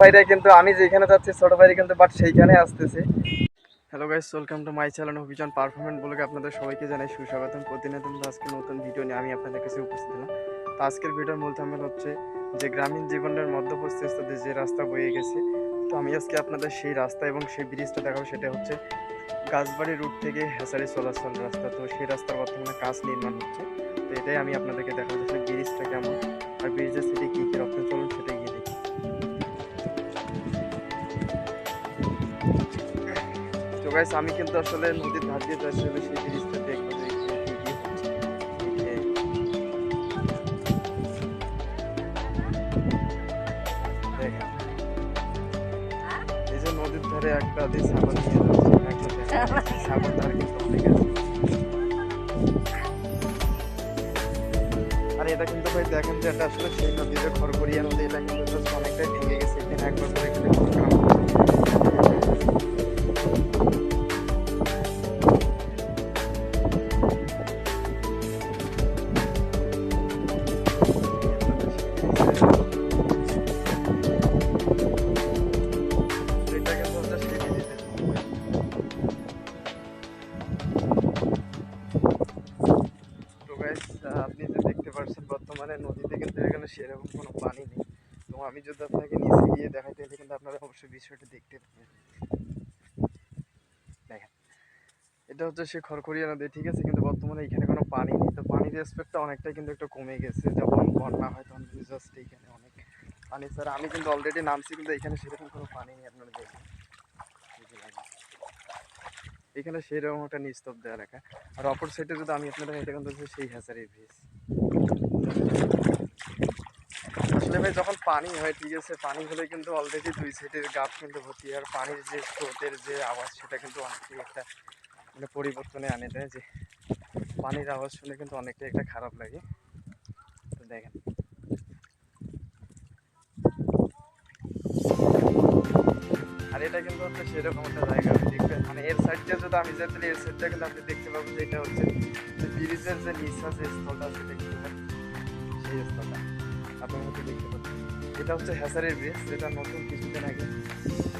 ভাইরা কিন্তু আমি যেখানে যাচ্ছি, ছোট ভাইরা কিন্তু বাট সেইখানে আসতেছে। Hello guys welcome to my channel অভিযান পারফরমেন্স ব্লগে আপনাদের সবাইকে জানাই সুস্বাগতম। প্রতিনিয়ত আজকে নতুন ভিডিও নিয়ে আমি আপনাদের কাছে উপস্থিত হলাম। তো আজকের ভিডিওর মূল থামেল হচ্ছে যে গ্রামীণ জীবনের মধ্যপ্রস্থ যে রাস্তা বয়ে গেছে, তো আমি আজকে আপনাদের সেই রাস্তা এবং সেই ব্রিজটা দেখাবো। সেটা হচ্ছে গাছবাড়ি রুট থেকে হেসারি চলাচল রাস্তা। তো সেই রাস্তার বর্তমানে কাজ নির্মাণ হচ্ছে। তো এটাই আমি আপনাদেরকে দেখাবো ব্রিজটা কেমন, আর ব্রিজের সিটি কী গাইস আমি কিন্তু আসলে নদীর ধার দিয়ে যাচ্ছি হলে সেই ব্রিজটা দেখব যে এখানে কী কী হচ্ছে এই যে দেখেন এই যে নদীর ধারে একটা দিয়ে ছাগল নিয়ে যাচ্ছে একটা দেখেন, ধার কিন্তু অনেক আছে। আর এটা কিন্তু ভাই দেখেন যে এটা আসলে সেই নদী যে খড়গড়িয়া নদী এটা কিন্তু অনেকটাই ভেঙে গেছে। এখানে একবার কিন্তু সেরকম কোনো পানি নেই। তো আমি যদি আপনাকে নিচে গিয়ে দেখাই তাহলে কিন্তু আপনারা অবশ্যই বিষয়টা দেখতে পাবেন দেখেন, এটা হচ্ছে সে খড়খড়িয়া নদী, ঠিক আছে? কিন্তু বর্তমানে এখানে কোনো পানি নেই। তো পানির রেসপেক্টটা অনেকটাই কিন্তু একটু কমে গেছে। যখন বন্যা হয় তখন জাস্ট এইখানে অনেক পানি স্যার আমি কিন্তু অলরেডি নামছি, কিন্তু এখানে সেরকম কোনো পানি নেই, আপনারা দেখেন। এখানে সেরকম একটা নিস্তব্ধ এলাকা। আর অপর সাইডে যদি আমি আপনাদের এটা কিন্তু সেই হ্যাচারি ব্রিজ ভাই যখন পানি হয়, ঠিক আছে, পানি হলে কিন্তু অলরেডি দুই সাইডের গাছ কিন্তু ভর্তি। আর পানির যে স্রোতের যে আওয়াজ, সেটা কিন্তু অনেকটাই একটা মানে পরিবর্তনে আনে দেয় যে পানির আওয়াজ শুনে কিন্তু অনেকটাই একটা খারাপ লাগে। তো দেখেন। আর এটা কিন্তু হচ্ছে সেরকম একটা জায়গা। আপনি দেখবেন মানে এর সাইডটা যদি আমি যাই এর সাইডটা কিন্তু আপনি দেখতে পাবেন যে এটা হচ্ছে যে ব্রিজের যে যে স্থলটা সেটা কিন্তু সেই স্থলটা মধ্যে দেখতে পাচ্ছেন। এটা হচ্ছে হ্যাসারের ব্রিজ যেটা নতুন কিছুদিন আগে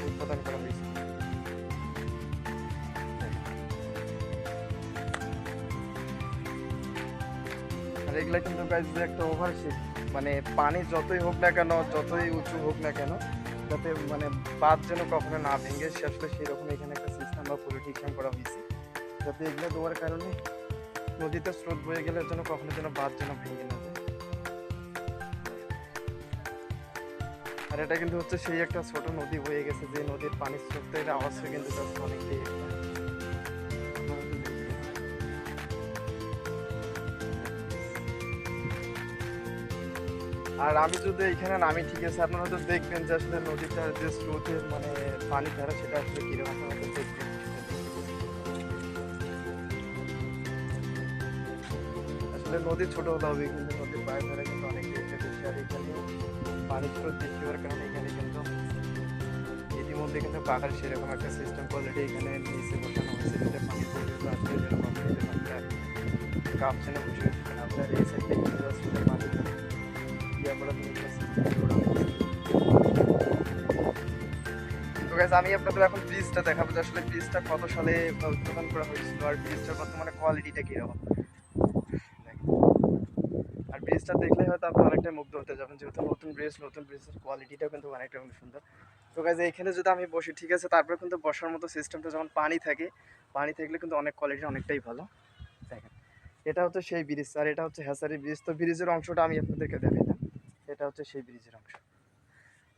উদ্বোধন করা হয়েছে। আর এগুলা কিন্তু গাইজ একটা ওভারশিপ মানে পানি যতই হোক না কেন, যতই উঁচু হোক না কেন, যাতে মানে বাঁধ যেন কখনো না ভেঙে, সে আসলে সেরকম এখানে একটা সিস্টেম বা পলিটিশন করা হয়েছে। যাতে এগুলো দেওয়ার কারণে নদীতে স্রোত বয়ে গেলে যেন কখনো যেন বাদ যেন ভেঙে না যায়। আর এটা কিন্তু হচ্ছে সেই একটা ছোট নদী বয়ে গেছে, যে নদীর পানির স্রোতের আওয়াজটা কিন্তু একটা আর আমি যদি এখানে নামি, ঠিক আছে, আপনারা হয়তো দেখবেন যে আসলে নদীটার যে স্রোতের মানে পানি ধারা সেটা আসলে কীরকম আপনারা দেখবেন। আসলে নদী ছোট হলে হবে কিন্তু নদীর ধারা স্রোত বেশি হওয়ার কারণে এখানে কিন্তু ইতিমধ্যে কিন্তু পাখার সেরকম একটা সিস্টেম কোয়ালিটি এখানে নিচে বসানো হয়েছে। আসলে যেরকম কাপ বসে আপনার এই সাইডে পানি করা আমি আপনাদের এখন ব্রিজটা দেখাবো যে আসলে ব্রিজটা কত সালে উদ্বোধন করা হয়েছিল আর ব্রিজটার বর্তমানে কোয়ালিটিটা কীরকম? ব্রিজটা দেখলে হয়তো আপনি অনেকটাই মুগ্ধ হতে যাবেন যেহেতু নতুন ব্রিজ নতুন ব্রিজের কোয়ালিটিটাও কিন্তু অনেকটা সুন্দর। তো গাইজ এখানে যদি আমি বসি, ঠিক আছে? তারপরে কিন্তু বসার মতো সিস্টেমটা যখন পানি থাকে, পানি থাকলে কিন্তু অনেক কোয়ালিটি অনেকটাই ভালো। দেখেন, এটা হচ্ছে সেই ব্রিজ আর এটা হচ্ছে হ্যাসারি ব্রিজ তো ব্রিজের অংশটা আমি আপনাদেরকে দেখাইলাম। এটা হচ্ছে সেই ব্রিজের অংশ।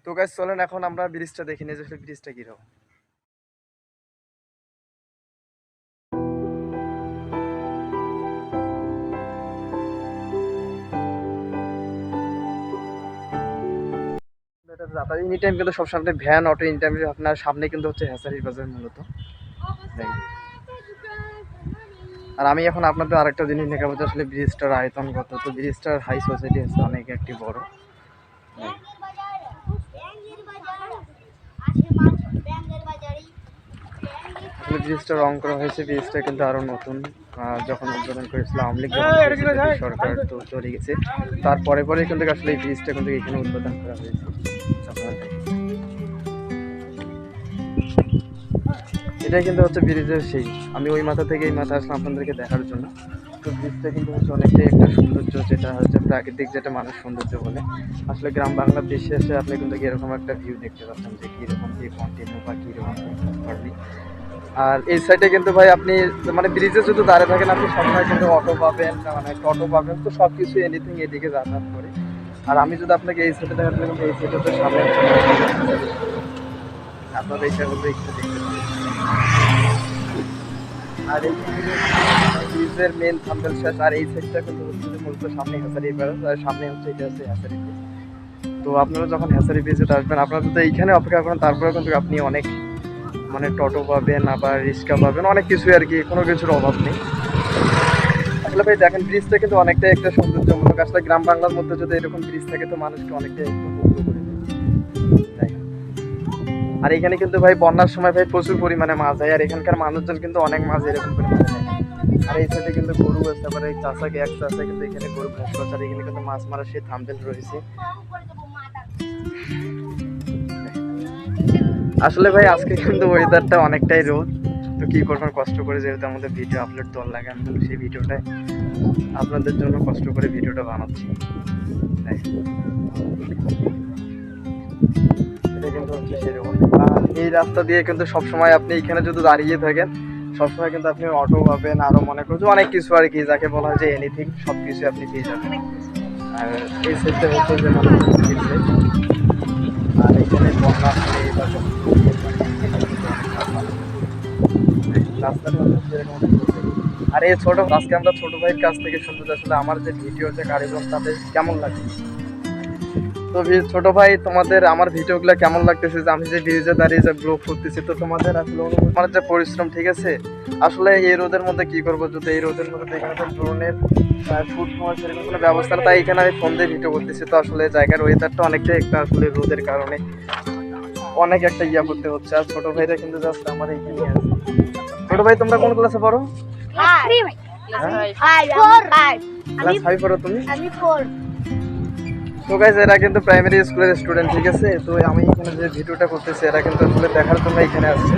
তো গাইজ চলেন, এখন আমরা ব্রিজটা দেখে নিই যে আসলে ব্রিজটা কীরকম। যাতায়াত এনি টাইম কিন্তু সব সামনে ভ্যান অটো এনি টাইম আপনার সামনে কিন্তু হচ্ছে বাজার মূলত। আর আমি এখন আপনাদের আরেকটা জিনিস দেখাবো যে আসলে ব্রিজটার আয়তন কত। তো ব্রিজটার হাই সোসাইটি আছে অনেক একটি বড়। ব্রিজটা রং করা হয়েছে ব্রিজটা কিন্তু আরও নতুন। যখন উদ্বোধন করেছিল আওয়ামী লীগ করেছিল, তখন সরকার তো চলে গেছে। তারপরে পরে কিন্তু আসলে এই ব্রিজটা কিন্তু এখানে উদ্বোধন করা হয়েছে। এটা কিন্তু হচ্ছে ব্রিজের সেই। আমি ওই মাথা থেকে এই মাথা আসলাম আপনাদেরকে দেখার জন্য। তো ব্রিজটা কিন্তু হচ্ছে অনেকটাই একটা সৌন্দর্য, যেটা হচ্ছে প্রাকৃতিক যেটা মানুষ সৌন্দর্য বলে। আসলে গ্রাম দেশে এসে আপনি কিন্তু এরকম একটা ভিউ দেখতে পাচ্ছেন যে কীরকম কি কন্টিনিউ বা কীরকম পারবি আর এই সাইডে কিন্তু ভাই আপনি মানে ব্রিজে যদি দাঁড়িয়ে থাকেন, আপনি সবসময় কিন্তু অটো পাবেন মানে টোটো পাবেন, তো সব কিছু এনিথিং এদিকে যাতায়াত করে। আর আমি যদি আপনাকে এই সাইডে দেখাতে এই সাইডে তো সামনে আপনারা এইটা কিন্তু একটু দেখতে আর এই মেন শেষ, আর এই কিন্তু হচ্ছে মূলত সামনে প্যারেস আর সামনে হচ্ছে এটা হচ্ছে ব্রিজ তো আপনারা যখন হ্যাচারি ব্রিজে আসবেন, আপনারা যদি এইখানে অপেক্ষা করেন তারপরে কিন্তু আপনি অনেক মানে টোটো পাবেন, আবার রিক্সা পাবেন, অনেক কিছুই আর কি, কোনো কিছুর অভাব নেই। আসলে ভাই, দেখেন ব্রিজটা কিন্তু অনেকটাই একটা সৌন্দর্যমূলক। আসলে গ্রাম বাংলার মধ্যে যদি এরকম ব্রিজ থাকে, তো মানুষকে অনেকটাই একটু করে। আর এখানে কিন্তু ভাই বন্যার সময় ভাই প্রচুর পরিমাণে মাছ হয়, আর এখানকার মানুষজন কিন্তু অনেক মাছ এরকম নেয় আর এই সাইডে কিন্তু গরু আছে, আবার এই চাষাকে, এক চাষা কিন্তু এখানে গরু ঘাস করছে আর এখানে কিন্তু মাছ মারার সেই থামবেল রয়েছে। আসলে ভাই, আজকে কিন্তু ওয়েদারটা অনেকটাই রোদ। তো কী করবেন, কষ্ট করে যেহেতু আমাদের ভিডিও আপলোড দেওয়ার লাগে, আমি সেই ভিডিওটাই আপনাদের জন্য কষ্ট করে ভিডিওটা বানাচ্ছি। কিন্তু হচ্ছে সেরকম আর এই রাস্তা দিয়ে কিন্তু সবসময় আপনি এখানে যদি দাঁড়িয়ে থাকেন সবসময় কিন্তু আপনি অটো পাবেন আরও মনে করছে অনেক কিছু আর কি যাকে বলা হয় যে এনিথিং সব কিছু আপনি পেয়ে যাবেন। আর এই সেটটা হচ্ছে যে মানে আর এখানে বন্যা রাস্তাটা হচ্ছে যেরকম আর এই ছোট আজকে আমরা ছোট ভাইয়ের কাছ থেকে শুনতে আসলে আমার যে ভিডিও যে কারিগর তাদের কেমন লাগে তো ভি- ছোট ভাই তোমাদের আমার ভিডিওগুলো কেমন লাগতেছে? যে আমি যে ব্রিজে দাঁড়িয়ে যে ব্লগ করতেছি তো তোমাদের আসলে আমার যে পরিশ্রম ঠিক আছে? আসলে এই রোদের মধ্যে কি করব? যদি এই রোদের মধ্যে এখানে তো ড্রোনের হওয়ার সেরকম কোনো ব্যবস্থা তাই এখানে আমি ফোন দিয়ে ভিডিও করতেছি। তো আসলে জায়গার ওয়েদারটা অনেকটাই একটা আসলে রোদের কারণে অনেক একটা ইয়া করতে হচ্ছে। আর ছোট ভাইরা কিন্তু জাস্ট আমার এইখানে আছে। ছোট ভাই তোমরা কোন ক্লাসে পড়ো? ক্লাস ফাইভ পড়ো তুমি? আমি ফোর তো গাইজ এরা কিন্তু প্রাইমারি স্কুলের স্টুডেন্ট ঠিক আছে? তো আমি এখানে যে ভিডিওটা করতেছি, এরা কিন্তু আসলে দেখার জন্য এখানে আসছে।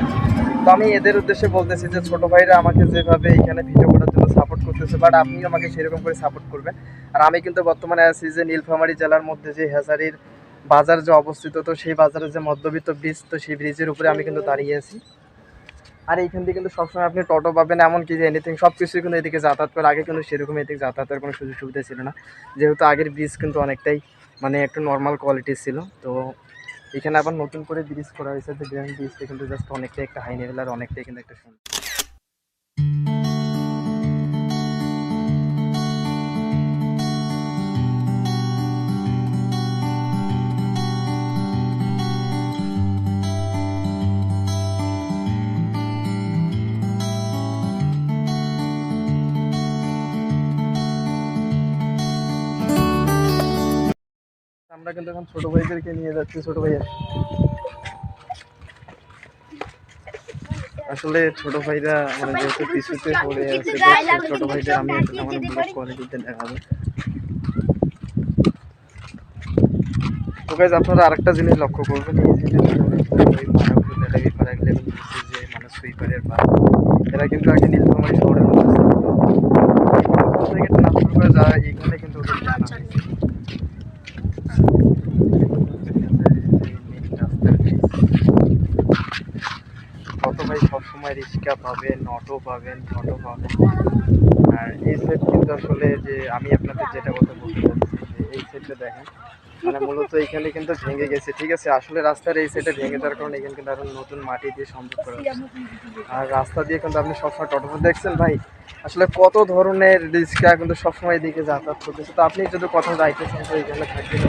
তো আমি এদের উদ্দেশ্যে বলতেছি যে, ছোট ভাইরা আমাকে যেভাবে এখানে ভিডিও করার জন্য সাপোর্ট করতেছে বাট আপনি আমাকে সেরকম করে সাপোর্ট করবেন। আর আমি কিন্তু বর্তমানে আছি যে, নীলফামারী জেলার মধ্যে যে হেসারির বাজার যে অবস্থিত, তো সেই বাজারের যে মধ্যবিত্ত ব্রিজ তো সেই ব্রিজের উপরে আমি কিন্তু দাঁড়িয়ে আছি। আর এইখান থেকে কিন্তু সবসময় আপনি টোটো পাবেন, এমনকি যে এনিথিং সব কিছুই কিন্তু এদিকে যাতায়াত করে। আগে কিন্তু সেরকম এদিকে যাতায়াতের কোনো সুযোগ সুবিধা ছিল না। যেহেতু আগের ব্রিজ কিন্তু অনেকটাই মানে একটু নর্মাল কোয়ালিটির ছিল। তো এখানে আবার নতুন করে ব্রিজ করা হয়েছে যে গ্র্যান্ড ব্রিজটা কিন্তু জাস্ট অনেকটাই একটা হাই লেভেল আর অনেকটাই কিন্তু একটা সুন্দর। আমরা কিন্তু এখন ছোট ভাইদেরকে নিয়ে যাচ্ছি ছোট ভাইয়া আসলে ছোট ভাইরা মানে যেহেতু পিছুতে পড়ে আছে ছোট ভাইদের আমি মানে ব্লগ কোয়ালিটিতে দেখাবো তো গাইজ আপনারা আরেকটা জিনিস লক্ষ্য করবেন এই যে যে দেখা মানে সুইপারের পাড়া এরা কিন্তু আগে নীলফামারী শহরের মধ্যে যারা এখানে কিন্তু ওদের জানা হয়েছে কত ভাই সবসময় রিক্সা পাবেন অটো পাবেন অটো পাবেন। আর এই সেট কিন্তু আসলে যে আমি আপনাদের যেটা কথা বলতে চাচ্ছি যে এই সেটটা দেখেন মানে মূলত এখানে কিন্তু ভেঙে গেছে, ঠিক আছে? আসলে রাস্তার এই সেটে ভেঙে যাওয়ার কারণে এখানে কিন্তু আরও নতুন মাটি দিয়ে সংযোগ করা আর রাস্তা দিয়ে কিন্তু আপনি সবসময় টোটো দেখছেন ভাই? আসলে কত ধরনের রিক্সা কিন্তু সবসময় এদিকে যাতায়াত করতেছে। তো আপনি যদি কোথাও যাইতেছেন তো এখানে থাকবেন।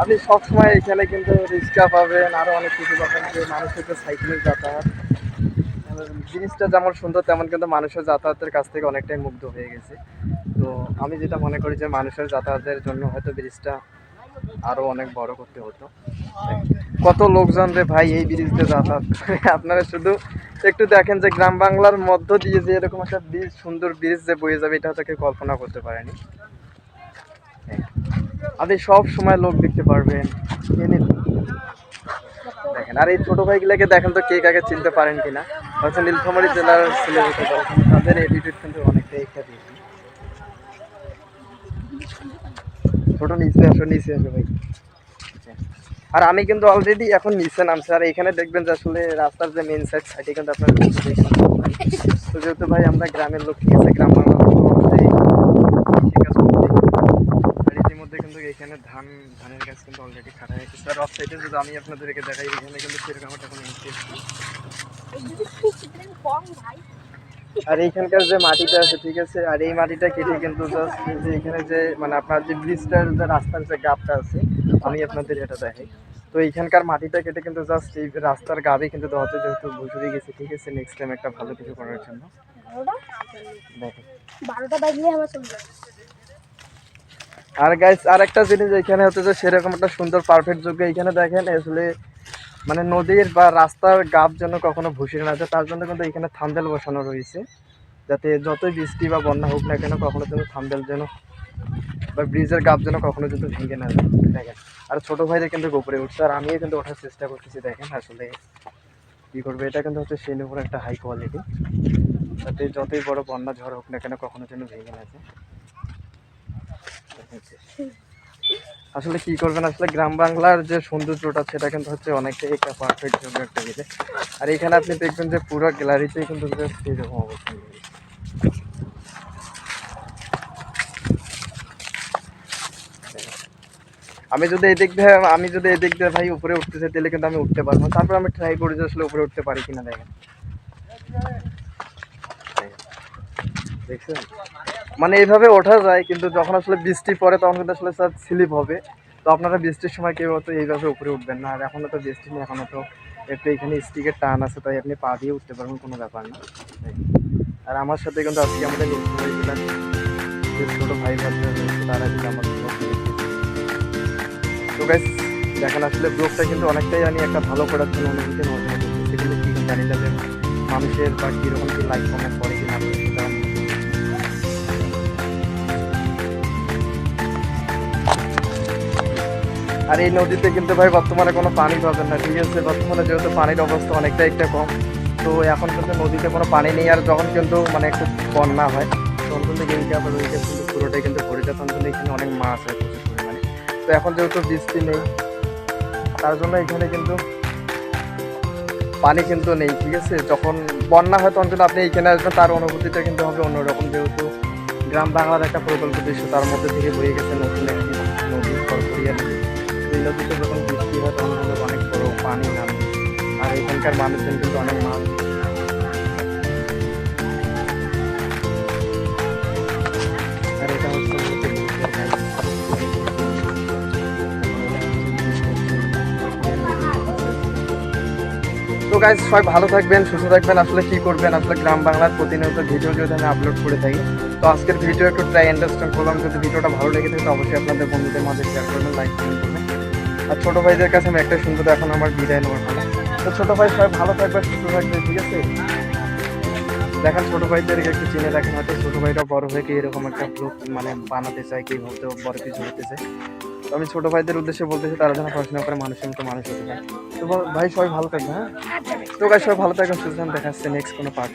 আপনি সবসময় এখানে কিন্তু রিক্সা পাবেন আরও অনেক কিছু পাবেন যে মানুষের যে সাইকেলের যাতায়াত। জিনিসটা যেমন সুন্দর, তেমন কিন্তু মানুষের যাতায়াতের কাছ থেকে অনেকটাই মুগ্ধ হয়ে গেছে। তো আমি যেটা মনে করি যে মানুষের যাতায়াতের জন্য হয়তো ব্রিজটা আরও অনেক বড় করতে হতো। কত লোকজন রে ভাই এই ব্রিজ দিয়ে যাতায়াত করে? আপনারা শুধু একটু দেখেন যে গ্রাম বাংলার মধ্য দিয়ে যে এরকম একটা ব্রিজ সুন্দর ব্রিজ যে বয়ে যাবে, এটা হয়তো কেউ কল্পনা করতে পারেনি। আপনি সব সময় লোক দেখতে পারবেন। দেখেন, আর এই ছোট ভাইগুলোকে দেখেন তো কে কাকে চিনতে পারেন কিনা। হয়তো নীলফামারী জেলার ছেলে তাদের এডিটেড কিন্তু অনেকটাই একটা ছোট নিচে আসো নিচে আসো ভাই। আর আমি কিন্তু অলরেডি এখন নিচে নামছি। আর এখানে দেখবেন যে আসলে রাস্তার যে মেন সাইড সাইডে কিন্তু আপনার যেহেতু ভাই আমরা গ্রামের লোক, ঠিক আছে বাংলার লোক তো অবশ্যই কৃষিকাজ করতেই হবে। আর ইতিমধ্যে কিন্তু এখানে ধান ধানের গাছ কিন্তু আর অফ সাইডে যদি আমি আপনাদেরকে দেখাই এখানে কিন্তু সেরকম একটা কোনো আর এইখানকার যে মাটিটা আছে ঠিক আছে? আর এই মাটিটা কেটে কিন্তু জাস্ট যে এখানে যে মানে আপনার যে ব্রিজটার যে রাস্তার যে গাবটা আছে আমি আপনাদের এটা দেখাই। তো এইখানকার মাটিটা কেটে কিন্তু জাস্ট এই রাস্তার গাবে কিন্তু দেওয়া হচ্ছে যেহেতু ভুসুরি গেছে ঠিক আছে? নেক্সট টাইম একটা ভালো কিছু করার জন্য। বারোটা? বাজলে আমার আর গাইস আর একটা জিনিস এখানে হচ্ছে যে সেরকম একটা সুন্দর পারফেক্ট যোগ্য এখানে দেখেন আসলে মানে নদীর বা রাস্তার গাপ যেন কখনো ভুসিয়ে না যায়, তার জন্য কিন্তু এখানে থামদেল বসানো রয়েছে। যাতে যতই বৃষ্টি বা বন্যা হোক না কেন, কখনো যেন থামদেল যেন বা ব্রিজের গাপ যেন কখনো যেন ভেঙে না যায়। দেখেন, আর ছোটো ভাইদের কিন্তু গোপরে উঠছে, আর আমিও কিন্তু ওঠার চেষ্টা করতেছি, দেখেন আসলে কী করবে। এটা কিন্তু হচ্ছে সেই উপর একটা হাই কোয়ালিটি যাতে যতই বড় বন্যা ঝড় হোক না কেন, কখনো যেন ভেঙে না যায়। আসলে কি করবেন, আসলে গ্রাম বাংলার যে সৌন্দর্যটা, সেটা কিন্তু হচ্ছে অনেকটাই একটা পারফেক্ট জন্য একটা জিনিস আর এখানে আপনি দেখবেন যে পুরো গ্যালারিতেই কিন্তু এরকম অবস্থা আমি যদি এদিক দিয়ে, আমি যদি এদিক দিয়ে ভাই উপরে উঠতে চাই তাহলে কিন্তু আমি উঠতে পারব। তারপর আমি ট্রাই করি যে আসলে উপরে উঠতে পারি কিনা, দেখেন। দেখছেন মানে এইভাবে ওঠা যায়, কিন্তু যখন আসলে বৃষ্টি পড়ে তখন কিন্তু আসলে স্যার স্লিপ হবে। তো আপনারা বৃষ্টির সময় কেউ হয়তো এইভাবে উপরে উঠবেন না। আর এখনও তো বৃষ্টি নেই এখনও তো একটু এখানে স্টিকের টান আছে, তাই আপনি পা দিয়ে উঠতে পারবেন, কোনো ব্যাপার না। আর আমার সাথে কিন্তু আজকে আমাদের ছোটো ভাই তারা কিন্তু আমার তো গাইস দেখেন আসলে ব্লগটা কিন্তু অনেকটাই আমি একটা ভালো করার জন্য অনুভূতি মনে করতেছি কিন্তু কি জানি না যে মানুষের বা কীরকম কি লাইক কমেন্ট করে কি আর এই নদীতে কিন্তু ভাই বর্তমানে কোনো পানি পাবেন না, ঠিক আছে? বর্তমানে যেহেতু পানির অবস্থা অনেকটা একটা কম, তো এখন কিন্তু নদীতে কোনো পানি নেই, আর যখন কিন্তু মানে একটু বন্যা হয়, তখন কিন্তু গেমকে আবার ওইটা কিন্তু পুরোটাই কিন্তু ভরে যায় তখন কিন্তু এখানে অনেক মাছ হয় প্রচুর পরিমাণে। তো এখন যেহেতু বৃষ্টি নেই, তার জন্য এখানে কিন্তু পানি কিন্তু নেই, ঠিক আছে? যখন বন্যা হয় তখন কিন্তু আপনি এইখানে আসবেন, তার অনুভূতিটা কিন্তু হবে অন্যরকম, যেহেতু গ্রাম বাংলার একটা প্রকল্প দৃশ্য তার মধ্যে থেকে বয়ে গেছে নতুন একটি নদী। নদীতে যখন বৃষ্টি হয় তখন কিন্তু অনেক বড় পানি নামে। আর এখানকার মানুষজন কিন্তু অনেক মাছ। তো গাইজ সবাই ভালো থাকবেন, সুস্থ থাকবেন। আসলে কি করবেন? আসলে গ্রাম বাংলার প্রতিনিয়ত ভিডিও যদি আমি আপলোড করে থাকি, তো আজকের ভিডিও একটু ট্রাই আন্ডারস্ট্যান্ড করলাম। যদি ভিডিওটা ভালো লেগে থাকে, তো অবশ্যই আপনাদের বন্ধুদের মাঝে শেয়ার করবেন লাইক করবেন। আর ছোট ভাইদের কাছে আমি একটাই শুনব এখন আমার বিদায় নেওয়ার পালা। তো ছোটো ভাই সবাই ভালো থাকবে সুস্থ থাকবে ঠিক আছে? দেখেন ছোটো ভাইদেরকে একটু চিনে রাখেন, হয়তো ছোটো ভাইরা বড় হয়ে কি এরকম একটা গ্রুপ মানে বানাতে চায়, কি হতে বড় কিছু হতে চায়। তো আমি ছোটো ভাইদের উদ্দেশ্যে বলতেছি, তারা যেন পড়াশোনা করে, মানুষের মতো মানুষ হতে পারে। তো ভাই সবাই ভালো থাকবে হ্যাঁ? তো ভাই সবাই ভালো থাকবেন, সুস্থ থাকবেন। দেখা যাচ্ছে নেক্সট কোনো পার্ট